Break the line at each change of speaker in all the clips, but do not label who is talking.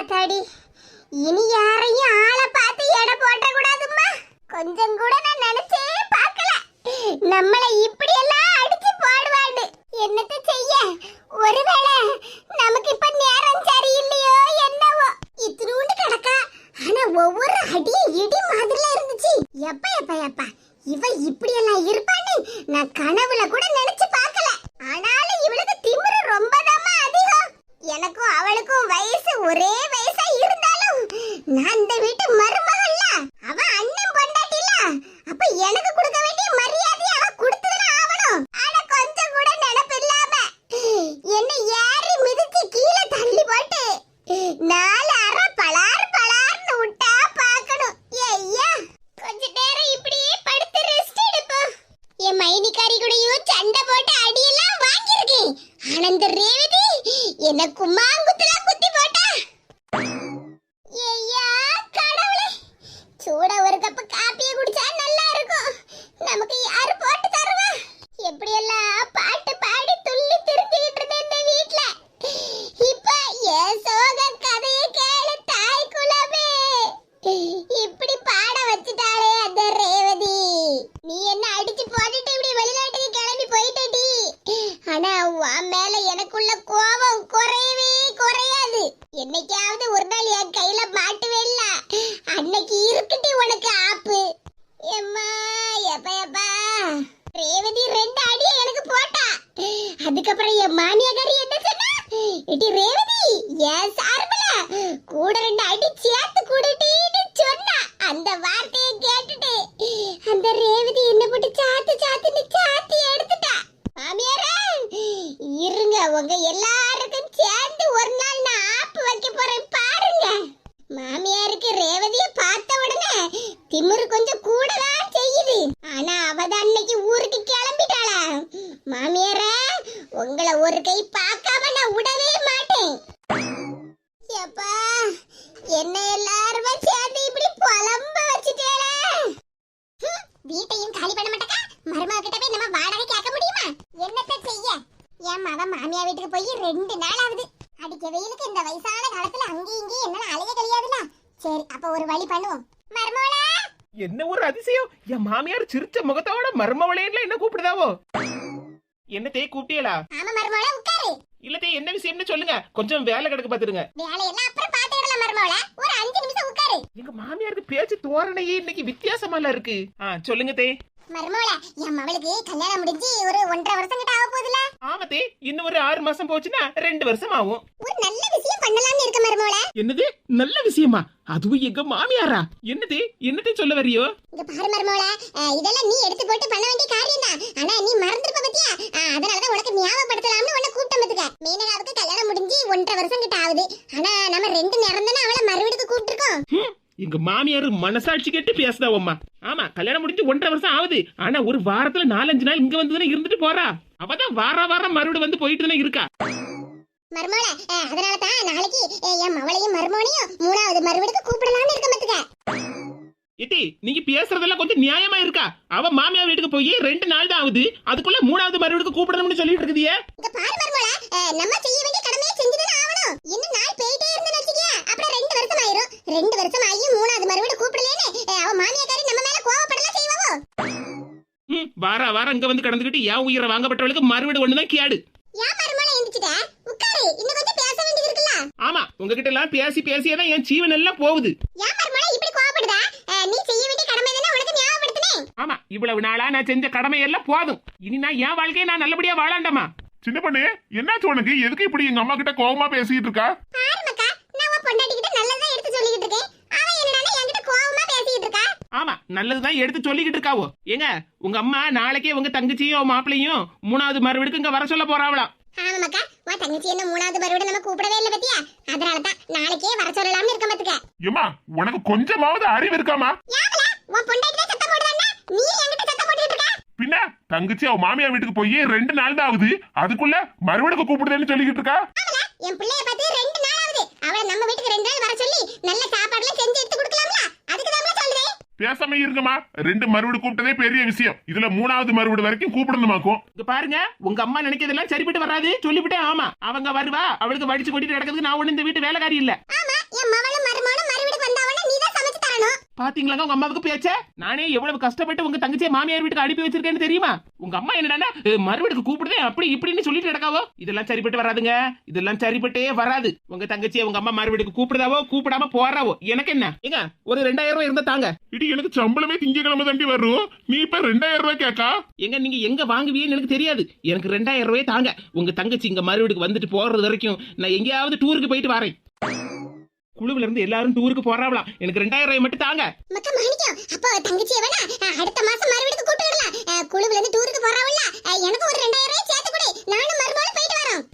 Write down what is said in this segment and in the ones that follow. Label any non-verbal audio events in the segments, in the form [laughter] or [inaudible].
அத்தாடி. இனி யாரையும் ஆளை பார்த்து எடை போட்ட கூடாதும்மா கொஞ்சம் கூட நான் நினைச்சே பார்க்கல. நம்மள இப்படி எல்லாம் அடிச்சு போடுவாடு என்னத்த செய்ய? ஒருவேளை நமக்கு இப்ப நேரம் சரியில்லையோ என்னவோ? இத்தினூண்டு கிடக்கா ஆனா ஒவ்வொரு அடி இடி மாதிரில இருந்துச்சு. எப்ப எப்ப எப்ப? இவ இப்படி எல்லாம் இருப்பான்னு நான் கனவுல கூட நினை என்ன கும்மாங்குத்துல குத்தி போட்டா ஐயா கடவுளே சூட ஒரு கப் காப்பியை குடிச்சா நல்லா இருக்கும் நமக்கு யாரு போட்டு தருவா எப்படி எல்லாம் பாட்டு பாடி துள்ளி திருத்திக்கிட்டு இருந்த இந்த வீட்ல இப்ப என் சோக கதையை கேளு தாய் குலமே இப்படி பாட வச்சுட்டாளே அந்த ரேவதி நீ என்ன அடிச்சு போட்டுட்டு இப்படி வெளிநாட்டுக்கு கிளம்பி போயிட்டடி ஆனா உன் மேல எனக்குள்ள கோபம் குறையவே குறையாது என்னைக்காவது ஒரு நாள் என் கையில மாட்டுவேல்ல அன்னைக்கு இருக்குட்டி உனக்கு ஆப்பு எம்மா எப்ப எப்பா ரேவதி ரெண்டு அடியை எனக்கு போட்டா அதுக்கப்புறம் என் மாமியாக்காரி என்ன சொன்னா இடி ரேவதி என் சார்புல கூட ரெண்டு அடி சேர்த்து கூடட்டின்னு சொன்னா அந்த வார்த்தையை கேட்டுட்டு அந்த ரேவதி என்ன போட்டு சாத்து சாத்துன்னு சாத்தி எடுத்துட்டா மாமியாரே இருங்க உங்க எல்லாருக்கும் சேர்ந்து ஒரு நாள் நான் ஆப்பு வைக்க போறேன் பாருங்க. மாமியாருக்கு ரேவதிய பார்த்த உடனே திமிரு கொஞ்சம் கூட செய்யுது ஆனா அவதான் அன்னைக்கு ஊருக்கு கிளம்பிட்டாளா மாமியாரே உங்களை ஒரு கை பார்க்காம நான் விடவே மாட்டேன் எப்பா என்ன எல்லாருமே சேர்ந்து இப்படி புலம்ப வச்சுட்டேளே ஹம், வீட்டையும் காலி பண்ண மாட்டக்கா மருமக கிட்ட போய் நம்ம வாடகை கேட்க முடியுமா என்னத்த செய்ய என் மக மாமியா வீட்டுக்கு போய் ரெண்டு நாள் ஆகுது அடிக்க வெயிலுக்கு இந்த வயசான காலத்துல அங்கேயும் இங்கேயும் என்னால அலைய கிடையாதுல சரி அப்ப ஒரு வழி பண்ணுவோம். மருமகளா?
என்ன ஒரு அதிசயம்? என் மாமியார் சிரிச்ச முகத்தோட மர்மவளையன்ல என்ன கூப்பிடுதாவோ? என்னத்தே கூப்பிட்டியலா?
ஆமா மருமகளா உட்காரு.
இல்லத்தே என்ன விஷயம்னு சொல்லுங்க. கொஞ்சம் வேலை கிடக்கு பாத்துருங்க
வேலையெல்லாம் அப்புறம் பாத்துக்கலாம் மருமகளா? ஒரு அஞ்சு நிமிஷம் உட்காரு.
எங்க மாமியாருக்கு பேச்சு தோரணையே இன்னைக்கு வித்தியாசமால இருக்கு. ஆ சொல்லுங்க தே
மருமகளா என் மவளுக்கு கல்யாணம் முடிஞ்சு ஒரு ஒன்றரை வருஷம் கிட்ட ஆக போகுதுல
ஆமாத்தே இன்னும் ஒரு ஆறு மாசம் போச்சுன்னா ரெண்டு வருஷம் ஆகும்.
ஒரு நல்ல விஷயம் பண்ணலாம்னு இருக்க மருமகளா
என்னது? நல்ல விஷயமா? அதுவும் எங்க மாமியாரா? என்னதே? என்னத்தை சொல்ல வரியோ
இங்க பாரு மருமகளா அஹ், இதெல்லாம் நீ எடுத்து போட்டு பண்ண வேண்டிய காரியம் தான் ஆனா நீ மறந்துருப்ப பத்தியா? அதனாலதான் உனக்கு ஞாபகப்படுத்தலாம்னு உன்னை கூட்டம் பத்துக்க மீனகாவுக்கு கல்யாணம் முடிஞ்சு ஒன்றரை வருஷம் கிட்ட ஆகுது ஆனா நம்ம ரெண்டு நேரம் தானே அவளை மறுவீடுக்கு கூப்பிட்டுருக்கோம்
ஹம், எங்க மாமியார் மனசாட்சி கேட்டு பேசுதாவம்மா ஆமா கல்யாணம் முடிஞ்சு ஒன்றரை வருஷம் ஆகுது. ஆனா ஒரு வாரத்துல நாலஞ்சு நாள் இங்க வந்து இருந்துட்டு போறா. அவதான் வார வாரம் மறுபடியும் வந்து போயிட்டு தானே இருக்கா.
மருமகள அதனால தான் நாளைக்கு என் மவளையும் மூணாவது மறுவீடுக்கு கூப்பிடலாம்னு இருக்க பத்துக்க.
ஏட்டி நீங்க பேசுறதெல்லாம் கொஞ்சம் நியாயமா இருக்கா? அவ மாமியார் வீட்டுக்கு போய் ரெண்டு நாள் தான் ஆகுது. அதுக்குள்ள மூணாவது மறுபடியும் கூப்பிடணும்னு சொல்லிட்டு இருக்குதியே
இங்க பாரு மருமகள நம்ம செய்ய வேண்டிய கடமையை செஞ்சுதானே ஆகணும். இன்னும் நாள் போயிட்டே இருந்து வச்சுக்கியா அப்புறம் ரெண்டு வருஷம் ஆயிரும் ரெண்டு வருஷம் ஆகி மூணாவது மறுவீடு கூப்பிடலேன்னு அவ மாமியாக்காரி நம்ம மேல கோவப்படலாம் செய்வாவோ?
ம் வார வாரம் இங்க வந்து கடந்துக்கிட்டு என் உயிரை வாங்கப்பட்டவளுக்கு மறுபடியும் ஒண்ணுதான் கேடு
ஏன் மருமகள எந்திரிச்சிட்ட? உட்காரு இன்னும் கொஞ்சம் பேச வேண்டியது இருக்குல்ல?
ஆமா உங்ககிட்ட எல்லாம் பேசி பேசியே தான் என் ஜீவன் எல்லாம் போகுது.
ஏன் மருமகள இப்படி கோவப்படுதா? நீ செய்ய வேண்டிய கடமை தானே உனக்கு ஞாபகப்படுத்தினேன்
ஆமா இவ்வளவு நாளா நான் செஞ்ச கடமை எல்லாம் போதும். இனி நான் என் வாழ்க்கையை நான் நல்லபடியா வாழாண்டாமா?
சின்ன பொண்ணு என்னாச்சு உனக்கு? எதுக்கு இப்படி எங்க அம்மா கிட்ட கோவமா பேசிட்டு இருக்கா
பாரு மக்கா நான் உன் பொண்டாட்டி கிட்ட நல்லதா எடுத்து சொல்லிக்கிட்டு இருக்கேன் அவன் என்னடானா என்கிட்ட கோவமா பேசிக்கிட்டு இருக்கா
ஆமா நல்லதுதான் எடுத்து சொல்லிக்கிட்டு இருக்காவோ. ஏங்க உங்க அம்மா நாளைக்கே உங்க தங்கச்சியும் மாப்பிளையும் மூணாவது மறுபடியும் இங்க வர சொல்ல போறாவளாம்
ஆமா மக்கா உன் தங்கச்சி என்ன மூணாவது மறுபடியும் நம்ம கூப்பிடவே இல்லை பத்தியா? அதனால தான் நாளைக்கே வர சொல்லலாம்னு இருக்க மத்துக்க
ஏமா உனக்கு கொஞ்சமாவது அறிவு இருக்காமா
உன் பொண்டாட்டி சத்தம் போடுறான்னா? நீ என்கிட்ட சத்தம் போட்டுட்டு இருக்க?
பின்ன தங்கச்சி அவ மாமியார் வீட்டுக்கு போய் ரெண்டு நாள் தான் ஆகுது. அதுக்குள்ள மறுபடியும் கூப்பிடுதேன்னு சொல்லிக்கிட்டு இருக்கா?
என் பிள்ளைய பார்த்து ரெண்டு நாள் ஆகுது. அவளை நம்ம வீட்டுக்கு ரெண்டு நாள் வர சொல்லி நல்ல சாப்பாடுலாம் செஞ்சு எடுத்து கொடுக்கலாம்ல?
பேசாம இருங்கம்மா. ரெண்டு மறுபடி கூப்பிட்டதே பெரிய விஷயம். இதுல மூணாவது மறுபடி வரைக்கும் கூப்பிடணுமாக்கும்.
இங்க பாருங்க உங்க அம்மா நினைக்கிறதெல்லாம் சரிப்பட்டு வராது. சொல்லிவிட்டேன் ஆமா. அவங்க வருவா அவளுக்கு வடிச்சு கொட்டிட்டு நடக்கிறதுக்கு நான் ஒண்ணு இந்த வீட்டு வேலைக்காரி இல்ல. பாத்தீங்களாங்க உங்க அம்மாவுக்கு பேச்ச? நானே எவ்வளவு கஷ்டப்பட்டு உங்க தங்கச்சியை மாமியார் வீட்டுக்கு அனுப்பி வச்சிருக்கேன்னு தெரியுமா? உங்க அம்மா என்னடா மறுவீட்டுக்கு கூப்பிடுதே அப்படி இப்படின்னு சொல்லிட்டு நடக்காவோ? இதெல்லாம் சரிப்பட்டு வராதுங்க. இதெல்லாம் சரிப்பட்டே வராது. உங்க தங்கச்சியை உங்க அம்மா மறுவீட்டுக்கு கூப்பிடுதாவோ கூப்பிடாம போறாவோ? எனக்கு என்ன? ஏங்க ஒரு ரெண்டாயிரம் ரூபாய் இருந்தா தாங்க.
இடி எனக்கு சம்பளமே திங்கக்கிழமை தாண்டி வரும். நீ இப்ப ரெண்டாயிரம் ரூபாய் கேக்கா?
எங்க நீங்க எங்க வாங்குவீங்கன்னு எனக்கு தெரியாது. எனக்கு ரெண்டாயிரம் ரூபாய் தாங்க. உங்க தங்கச்சி இங்க மறுவீடுக்கு வந்துட்டு போறது வரைக்கும் நான் எங்கேயாவது டூருக்கு போயிட்டு வரேன். குழுவுல இருந்து எல்லாரும் டூருக்கு போறாவலாம் எனக்கு ரெண்டாயிரம் ரூபாய் மட்டும் தாங்க.
மக்கா மாணிக்கம் அப்போ தங்கச்சியை வேணா அடுத்த மாசம் மறுபடியும் கூட்டு விடலாம் அஹ், குழுவுல இருந்து டூருக்கு போறாவுல்ல அஹ், எனக்கும் ஒரு ரெண்டாயிரம் ரூபாய் சேர்த்து கொடு. நானும் மறுபடியும் போயிட்டு வரோம்.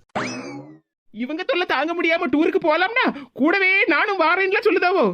இவங்க தொல்லை தாங்க முடியாம டூருக்கு போலாம்னா கூடவே நானும் வாரேன்ல சொல்லுதாவோ?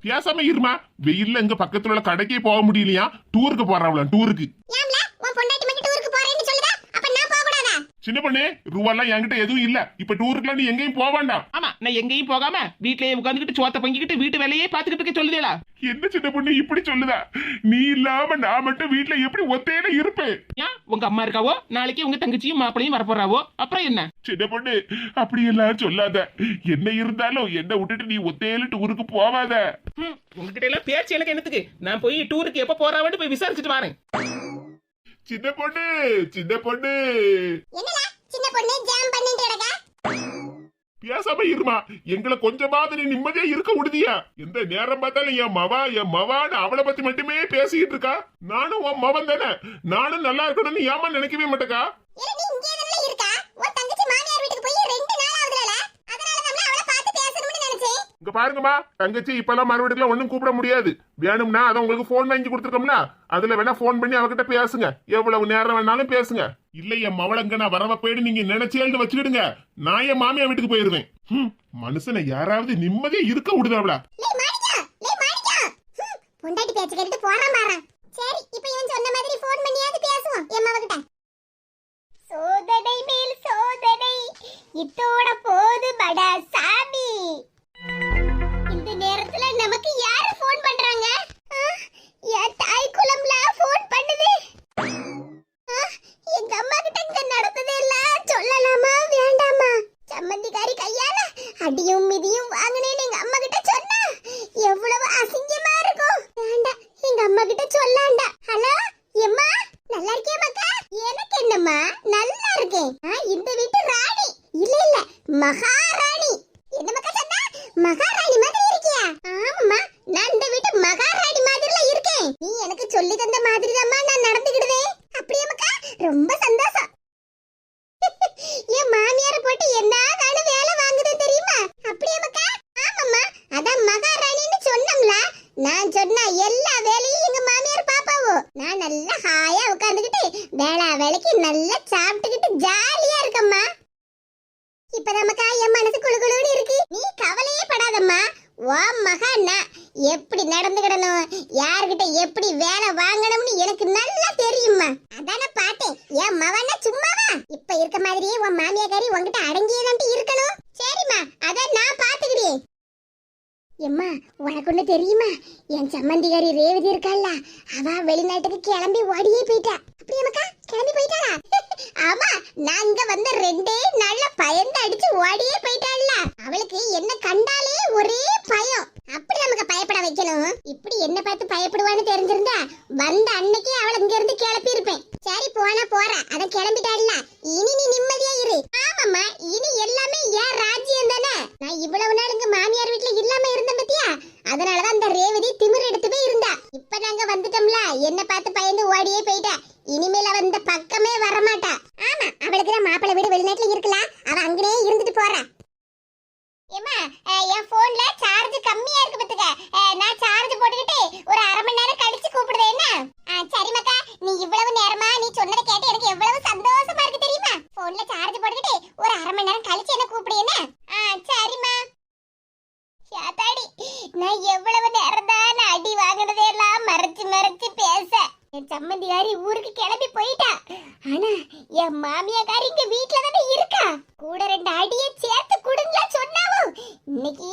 பேசாம இருமா. வெயில்ல இங்க பக்கத்துல உள்ள கடைக்கே போக முடியலையா? டூருக்கு போறாங்களா டூருக்கு
ஏம்ல உன் பொண்டாட்டி மட்டும் டூருக்கு போறேன்னு சொல்லுதா அப்ப நான் போக கூடாதா
சின்ன பொண்ணு ரூபாலாம் என்கிட்ட எதுவும் இல்ல. இப்ப டூருக்குலாம் நீ எங்கேயும் போக வேண்டாம்.
ஆமா நான் எங்கேயும் போகாம வீட்லயே உட்காந்துக்கிட்டு சோத்த பங்கிக்கிட்டு வீட்டு வேலையே பாத்துக்கிட்டு இருக்க சொல்லுதேடா.
என்ன சின்ன பொண்ணு இப்படி சொல்லுதா? நீ இல்லாம நான் மட்டும் வீட்ல எப்படி ஒத்தையில இருப்பேன்?
ஏன்? உங்க அம்மா இருக்காவோ? நாளைக்கு உங்க தங்கச்சியும் மாப்பிளையும் வரப்போறாவோ? அப்புறம் என்ன?
சின்ன பொண்ணு அப்படி எல்லாம் சொல்லாத. என்ன இருந்தாலும் என்ன விட்டுட்டு நீ ஒத்தையில டூருக்கு போவாத.
உங்ககிட்ட எல்லாம் பேச்சு எனக்கு என்னத்துக்கு? நான் போய் டூருக்கு எப்ப போறாவன்னு போய் விசாரிச்சுட்டு வரேன்.
சின்ன பொண்ணு சின்ன பொண்ணு.
சின்ன பொண்ணு ஜாம் பண்ணிட்டு கிடக்கா?
பேசாம இருமா. எங்களை கொஞ்சமாவது நீ நிம்மதியா இருக்க விடுதியா? எந்த நேரம் பார்த்தாலும் என் மவா என் மவான்னு அவளை பத்தி மட்டுமே பேசிக்கிட்டு இருக்கா? நானும் உன் மவன் தானே. நானும் நல்லா இருக்கணும்னு ஏமா நினைக்கவே மாட்டேக்கா
இல்ல நீ இங்கே தானே இருக்கா உன் தங்கச்சி மாமியார் வீட்டுக்கு போய் ரெண்டு நாள் ஆகுதுல அதனால தான் அவளை பார்த்து பேசணும்னு நினைச்சேன்
இங்க பாருங்கம்மா தங்கச்சி இப்பெல்லாம் மறுபடியும் ஒண்ணும் கூப்பிட முடியாது. வேணும்னா அதை உங்களுக்கு போன் வாங்கி கொடுத்துருக்கோம்னா அதுல வேணா போன் பண்ணி அவகிட்ட பேசுங்க. எவ்வளவு நேரம் வேணாலும் பேசுங்க. இல்லையே மவளங்க நான் வரவ போயிடு நீங்க நினைச்சேன்னு வச்சுக்கிடுங்க. நான் என் மாமியா வீட்டுக்கு போயிருவேன். மனுஷனை யாராவது நிம்மதியா இருக்க விடுதாவளா?
லே மாணிக்கம் பொண்டாட்டி பேச்சு போறான் பாரு. சரி இப்போ இவன் சொன்ன மாதிரி ஃபோன் பண்ணியாவது பேசுவோம் என் மவகிட்ட. சோதனை மேல் சோதனை இத்தோட போது படா சாமி இந்த நேரத்துல நமக்கு யாரு ஃபோன் பண்றாங்க ஆ, என் தாய் குலம்ல ஃபோன் பண்ணுது ஆ, எங்க அம்மா கிட்ட இங்க நடந்ததே எல்லாம் சொல்லலாமா வேண்டாமா சம்மந்திக்காரி கையால அடியும் மிதியும் வாங்கினேன்னு எங்க அம்மா கிட்ட சொன்னா எவ்வளவு அசிங்கமா இருக்கும் வேண்டாம் எங்க அம்மா கிட்ட சொல்லாண்டா ஹலோ எம்மா நல்லா இருக்கியா மக்கா எனக்கு என்னம்மா நல்லா இருக்கேன் ஆ, இந்த வீட்டு ராணி. இல்ல இல்ல. மகாராணி. என்ன மக்கா சொன்னா? மகாராணி மாதிரி இருக்கியா? ஆமாம்மா. நான் இந்த வீட்டு மகாராணி மாதிரில இருக்கேன். நீ எனக்கு சொல்லி தந்த மாதிரி நான் நடந்துக்கிடுவேன். அப்படியே மக்கா? ரொம்ப சந்தோஷம். [laughs] என் மாமியார போட்டு என்ன வேணும் வேலை வாங்குது தெரியுமா? அப்படியே மக்கா? ஆமாம்மா. அதான் மகாராணின்னு சொன்னோம்ல. நான் சொன்ன எல்லா வேலையும் நான் நல்லா ஹாயா உட்கார்ந்துகிட்டு வேளா வேலைக்கு நல்லா சாப்பிட்டுக்கிட்டு ஜாலியா இருக்கம்மா. இப்ப நமக்கா என் மனசு குழுகுழுன்னு இருக்கு. நீ கவலையே படாதம்மா. ஓ மகாண்ணா எப்படி நடந்துக்கிடணும் யார்கிட்ட எப்படி வேலை வாங்கணும்னு எனக்கு நல்லா தெரியுமா அதான பாத்தேன் என் மவன சும்மாவா? இப்ப இருக்க மாதிரியே உன் மாமியாக்காரி உன்கிட்ட அடங்கி நம்பி இருக்கணும் சரிம்மா அதான் நான் பாத்துக்கிறேன் எம்மா உனக்கு ஒண்ணு தெரியுமா? என் சம்மந்திகாரி ரேவதி இருக்கால்ல அவ வெளிநாட்டுக்கு கிளம்பி ஓடியே போயிட்டா. அப்படியே மக்கா? கிளம்பி போயிட்டாளா? [laughs] ஆமா நான் இங்க வந்த ரெண்டே நல்ல பயந்து அடிச்சு ஓடியே போயிட்டாள்ல. அவளுக்கு என்ன கண்டாலே ஒரே பயம். அப்படி நமக்கு பயப்பட வைக்கணும். இப்படி என்ன பார்த்து பயப்படுவான்னு தெரிஞ்சிருந்தா வந்த அன்னைக்கே அவளை இங்க இருந்து கிளப்பி இருப்பேன் சரி போனா போற. அத கிளம்பிட்டாள்ல. இனி நீ நிம்மதியா இரு. ஆமாம்மா இனி எல்லாமே ஏன் ராஜ்யம் தானே. நான் இவ்வளவு நாள் இங்க மாமியா வீட்ல இல்லாம இருந்தேன் பத்தியா அதனாலதான் அந்த ரேவதி திமிர் எடுத்து போய் இருந்தா. இப்ப நாங்க வந்துட்டோம்ல. என்ன பார்த்து பயந்து ஓடியே போயிட்டா. இனிமேல் அவ இந்த பக்கமே வரமாட்டா. ஆமா அவளுக்கு தான் மாப்பிள்ளை வீடு வெளிநாட்டுல இருக்கலாம் அவ அங்கனே இருந்துட்டு போறா. ஏமா என் போன்ல சார்ஜ் கம்மியா இருக்கு பத்துக்க. நான் சார்ஜ் போட்டுக்கிட்டு ஒரு அரை மணி நேரம் கழிச்சு கூப்பிடுவேன் என்ன? சரி மக்கா நீ இவ்வளவு நேரமா நீ சொன்னதை கேட்டு எனக்கு எவ்வளவு சந்தோஷமா இருக்கு தெரியுமா? போன்ல சார்ஜ் போட்டுக்கிட்டு ஒரு அரை மணி நேரம் கழிச்சு என்ன கூப்பிடு என்ன? சரிம்மா. யாத்தாடி நான் எவ்வளவு நேரம் தான் அடி வாங்கினதே எல்லாம் மறைச்சு மறைச்சு பேச. என் சம்மந்தியாரி ஊருக்கு கிளம்பி போயிட்டா. ஆனா என் மாமியாக்காரி இங்க வீட்டுல தானே இருக்கா? கூட ரெண்டு அடியை சேர்த்து கொடுங்க சொன்னாவும் இன்னைக்கு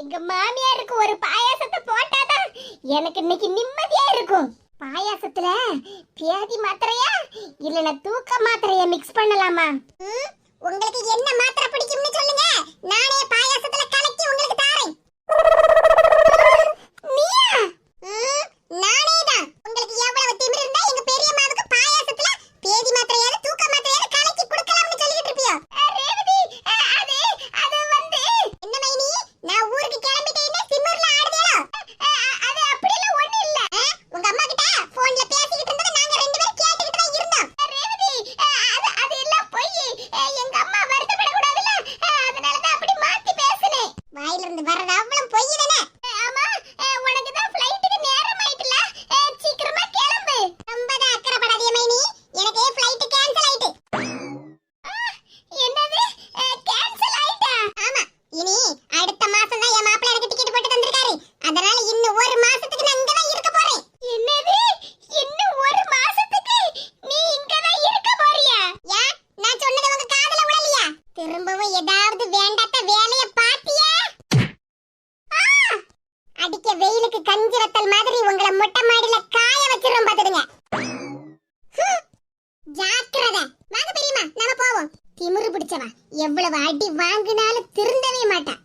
எங்க மாமியாருக்கு ஒரு பாயாசத்தை போட்டாதான் எனக்கு இன்னைக்கு நிம்மதியா இருக்கும். பாயாசத்துல பியாதி மாத்திரையா? இல்லனா தூக்க மாத்திரையா மிக்ஸ் பண்ணலாமா? உங்களுக்கு என்ன மாத்திரை பிடிக்கும்னு சொல்லுங்க. நானே பாயாசத்துல திமிரு பிடிச்சவா. எவ்வளவு அடி வாங்கினாலும் திருந்தவே மாட்டான்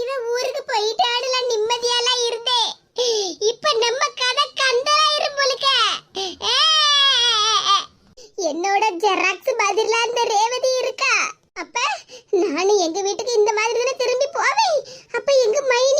இவ ஊருக்கு போயிட்டு ஆடுல நிம்மதியெல்லாம் இருந்தே. இப்ப நம்ம கதை கந்தலா இரும்புலுக்க என்னோட ஜெராக்ஸ் மாதிரில அந்த ரேவதி இருக்கா. அப்ப நானும் எங்க வீட்டுக்கு இந்த மாதிரி தானே திரும்பி போவேன்? அப்ப எங்க மைனி